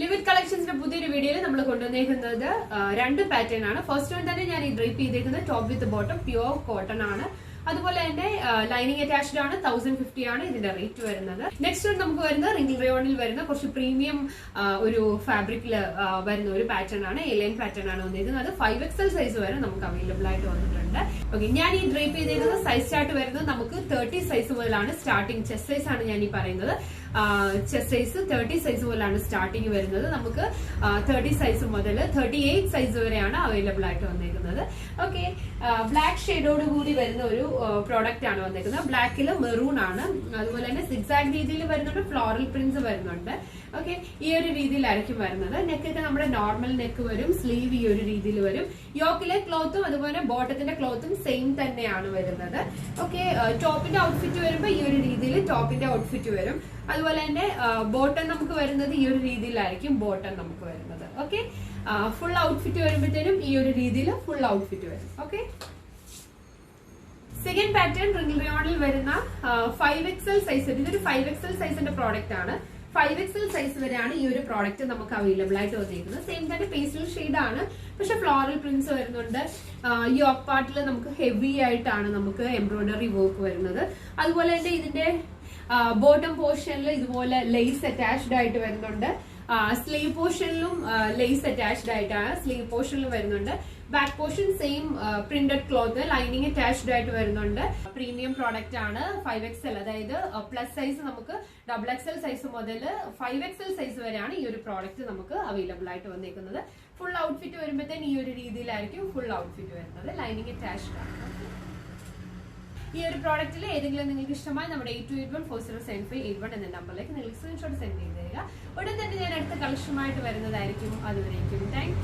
Lived കളക്ഷൻസിന്റെ പുതിയൊരു വീഡിയോയിൽ നമ്മൾ കൊണ്ടുവന്നേക്കുന്നത് രണ്ട് പാറ്റേൺ ആണ്. ഫസ്റ്റ് വൺ തന്നെ ഞാൻ ഈ ഡ്രൈപ്പ് ചെയ്തേക്കുന്നത് top with bottom pure cotton ആണ്. അതുപോലെ തന്നെ ലൈനിങ് അറ്റാച്ച്ഡ് ആണ് തൗസൻഡ് ഫിഫ്റ്റി ആണ് ഇതിന്റെ റേറ്റ് വരുന്നത്. നെക്സ്റ്റ് വൺ നമുക്ക് വരുന്നത് റിംഗിൾ റയോണിൽ വരുന്ന കുറച്ച് പ്രീമിയം ഒരു ഫാബ്രിക്കിൽ വരുന്ന ഒരു പാറ്റേൺ ആണ് എലൈൻ പാറ്റേൺ ആണ് വന്നിരിക്കുന്നത് അത് ഫൈവ് എക്സൽ സൈസ് വരെ നമുക്ക് അവൈലബിൾ ആയിട്ട് വന്നിട്ടുണ്ട്. ഓക്കെ ഞാൻ ഈ ഡ്രൈപ്പ് ചെയ്തിരുന്നത് സൈസ് ചാർട്ട് വരുന്നത് നമുക്ക് തേർട്ടി സൈസ് മുതലാണ് സ്റ്റാർട്ടിങ് ചെസ് സൈസ് ആണ് ഞാൻ ഈ പറയുന്നത്. ചെസ്റ്റ് സൈസ് തേർട്ടി സൈസ് മുതലാണ് സ്റ്റാർട്ടിങ് വരുന്നത്. നമുക്ക് തേർട്ടി സൈസ് മുതൽ തേർട്ടി എയ്റ്റ് സൈസ് വരെയാണ് അവൈലബിൾ ആയിട്ട് വന്നിരിക്കുന്നത് ഓക്കെ ബ്ലാക്ക് ഷെയ്ഡോട് കൂടി വരുന്ന ഒരു പ്രോഡക്റ്റ് ആണ് വന്നിരിക്കുന്നത് ബ്ലാക്കിൽ മെറൂൺ ആണ്. അതുപോലെ തന്നെ സിക്സാക് രീതിയിൽ വരുന്നുണ്ട് ഫ്ലോറൽ പ്രിന്റ്സ് വരുന്നുണ്ട്. ഓക്കെ ഈ ഒരു രീതിയിലായിരിക്കും വരുന്നത്. നെക്കൊക്കെ നമ്മുടെ നോർമൽ നെക്ക് വരും സ്ലീവ് ഈ ഒരു രീതിയിൽ വരും. യോക്കിലെ ക്ലോത്തും അതുപോലെ ബോട്ടത്തിന്റെ ക്ലോത്തും സെയിം തന്നെയാണ് വരുന്നത്. ഓക്കെ ടോപ്പിന്റെ ഔട്ട്ഫിറ്റ് വരുമ്പോൾ ഈ ഒരു രീതിയിൽ ടോപ്പിന്റെ ഔട്ട്ഫിറ്റ് വരും. അതുപോലെ തന്നെ ബോട്ടൺ നമുക്ക് വരുന്നത് ഈ ഒരു രീതിയിലായിരിക്കും ബോട്ടൺ നമുക്ക് വരുന്നത്. ഓക്കെ ഫുൾ ഔട്ട്ഫിറ്റ് വരുമ്പോഴത്തേനും ഈ ഒരു രീതിയിൽ ഫുൾ ഔട്ട്ഫിറ്റ് വരും. ഓക്കെ സെക്കൻഡ് പാറ്റേൺ റിയോണിൽ വരുന്ന ഫൈവ് എക്സൽ സൈസ് ഇതൊരു ഫൈവ് എക്സൽ സൈസിന്റെ പ്രോഡക്റ്റ് ആണ്. ഫൈവ് എക്സൽ സൈസ് വരെയാണ് ഈ ഒരു പ്രോഡക്റ്റ് നമുക്ക് അവൈലബിൾ ആയിട്ട് വന്നിരിക്കുന്നത്. സെയിം തന്നെ പേസ്റ്റൽ ഷെയ്ഡ് ആണ്. പക്ഷെ ഫ്ലോറൽ പ്രിന്റ്സ് വരുന്നുണ്ട്. ഈ ഓഫ് പാർട്ടിൽ നമുക്ക് ഹെവി ആയിട്ടാണ് നമുക്ക് എംബ്രോയിഡറി വർക്ക് വരുന്നത്. അതുപോലെ തന്നെ ഇതിന്റെ ബോട്ടം പോർഷനിൽ ഇതുപോലെ ലെയ്സ് അറ്റാച്ച്ഡ് ആയിട്ട് വരുന്നുണ്ട്. സ്ലീവ് പോർഷനിലും ലേസ് അറ്റാച്ച്ഡ് ആയിട്ടാണ് സ്ലീവ് പോർഷനിലും വരുന്നുണ്ട്. Back portion same printed cloth lining attached ആയിട്ട് വരുന്നുണ്ട്. പ്രീമിയം പ്രോഡക്റ്റ് ആണ് ഫൈവ് എക്സൽ അതായത് പ്ലസ് സൈസ് നമുക്ക് ഡബിൾ എക്സൽ സൈസ് മുതൽ ഫൈവ് എക്സൽ സൈസ് വരെയാണ് ഈ ഒരു പ്രോഡക്റ്റ് നമുക്ക് അവൈലബിൾ ആയിട്ട് വന്നേക്കുന്നത്. ഫുൾ ഔട്ട്ഫിറ്റ് വരുമ്പോഴത്തേന് ഈ ഒരു രീതിയിലായിരിക്കും ഫുൾ ഔട്ട്ഫിറ്റ് വരുന്നത്. ലൈനിങ് അറ്റാച്ച്ഡ് ആണ്. ഈ ഒരു പ്രോഡക്റ്റിൽ ഏതെങ്കിലും നിങ്ങൾക്ക് ഇഷ്ടമായി നമ്മുടെ eight two eight one four zero seven five eight one എന്ന നമ്പറിലേക്ക് നിങ്ങൾ സ്ക്രീൻഷോട്ട് സെൻഡ് ചെയ്ത് തരിക. ഉടൻ തന്നെ ഞാൻ അടുത്ത കളക്ഷനുമായിട്ട് വരുന്നതായിരിക്കും. അതുവരേക്കും താങ്ക്